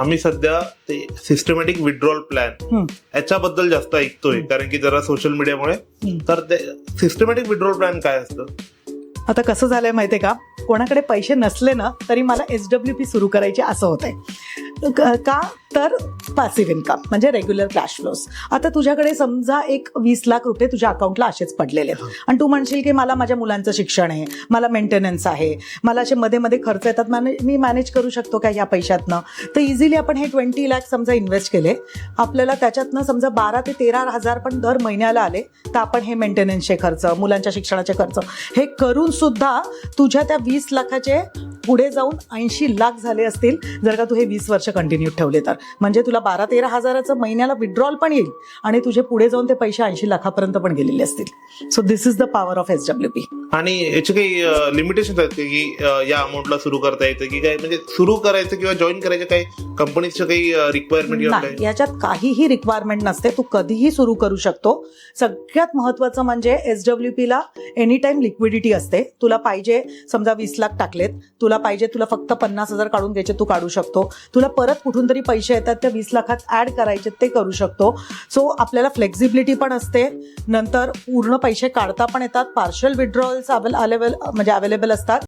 आम्ही सध्या ते सिस्टमॅटिक विड्रॉल प्लॅन. याच्याबद्दल जास्त ऐकतोय कारण की जरा सोशल मीडियामुळे. तर ते सिस्टमॅटिक विड्रॉल प्लॅन काय असतं? आता कसं झालंय माहितीये का? कोणाकडे पैसे नसले ना तरी मला एस डब्ल्यू पी सुरू करायचे असं होतंय. का तर पॅसिव्ह इन्कम म्हणजे रेग्युलर कॅश फ्लोज आता तुझ्याकडे समजा एक वीस लाख रुपये तुझ्या अकाउंटला असेच पडलेले आहेत. आणि तू म्हणशील की मला माझ्या मुलांचं शिक्षण आहे मला मेंटेनन्स आहे मला असे मध्ये मध्ये खर्च येतात मॅने मी मॅनेज करू शकतो का या पैशातनं? तर इझिली आपण हे ट्वेंटी लॅक समजा इन्व्हेस्ट केले आपल्याला त्याच्यातनं समजा बारा ते तेरा हजार पण दर महिन्याला आले तर आपण हे मेंटेनन्सचे खर्च मुलांच्या शिक्षणाचे खर्च हे करून सुद्धा तुझ्या त्या वीस लाखाचे पुढे जाऊन ऐंशी लाख झाले असतील जर का तू हे वीस वर्ष कंटिन्यू ठेवले तर. म्हणजे तुला बारा तेरा हजाराचं महिन्याला विड्रॉल पण येईल आणि तुझे पुढे जाऊन ते पैसे ऐंशी लाखापर्यंत पण गेलेले असतील. So this is the power of S W P आणि याचे काही लिमिटेशन आहेत का या अमाऊंटला सुरू करता येतं की काय? म्हणजे सुरू करायचं किंवा जॉईन करायचं काही कंपनीचं काही रिक्वायरमेंट याच्यात काहीही रिक्वायरमेंट नसते. तू कधीही सुरू करू शकतो. सगळ्यात महत्वाचं म्हणजे एस डब्ल्यू पीला एनी टाइम लिक्विडिटी असते. तुला पाहिजे समजा वीस लाख टाकलेत. तुला पाहिजे तुला फक्त पन्नास हजार काढून घ्यायचे तू काढू शकतो. तुला परत कुठून तरी पैसे येतात त्या वीस लाखात ऍड करायचे ते करू शकतो. सो आपल्याला फ्लेक्झिबिलिटी पण असते. नंतर पूर्ण पैसे काढता पण येतात. पार्शल विड्रॉल्स अवेलेबल म्हणजे अवेलेबल असतात.